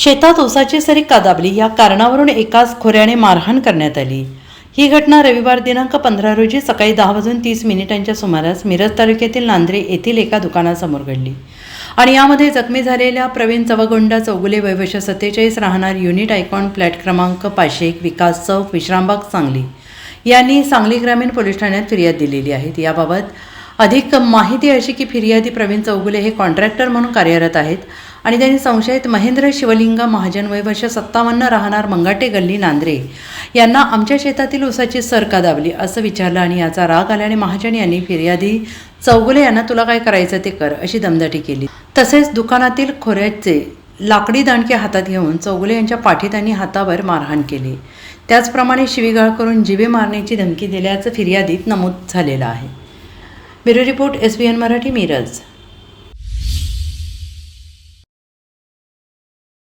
शेतात ऊसाची सरी का दाबली या कारणावरून एकाच खोऱ्याने मारहाण करण्यात आली. ही घटना रविवार दिनांक पंधरा रोजी सकाळी दहा वाजून तीस मिनिटांच्या सुमारास मिरज तालुक्यातील नांद्रे येथील एका दुकानासमोर घडली. आणि यामध्ये जखमी झालेल्या प्रवीण चवगोंडा चौगुले वैवश सत्तेचाळीस राहणार युनिट आयकॉन फ्लॅट क्रमांक पाचशे एक विकास चौक विश्रामबाग सांगली. यांनी सांगली ग्रामीण पोलीस ठाण्यात फिर्याद दिलेली आहे. याबाबत अधिक माहिती अशी की फिर्यादी प्रवीण चौगुले हे कॉन्ट्रॅक्टर म्हणून कार्यरत आहेत. आणि त्यांनी संशयित महेंद्र शिवलिंग महाजन वय वर्ष सत्तावन्न राहणार मंगाटे गल्ली नांद्रे. यांना आमच्या शेतातील ऊसाची सर का दाबली असं विचारलं आणि याचा राग आल्याने महाजन यांनी फिर्यादी चौगुले यांना तुला काय करायचं ते कर अशी दमदाटी केली. तसेच दुकानातील खोऱ्याचे लाकडी दांडके हातात घेऊन चौगुले यांच्या पाठीत आणि हातावर मारहाण केली. त्याचप्रमाणे शिवीगाळ करून जिवे मारण्याची धमकी दिल्याचं फिर्यादीत नमूद झालेलं आहे. Bureau report S B N Marathi Miraj.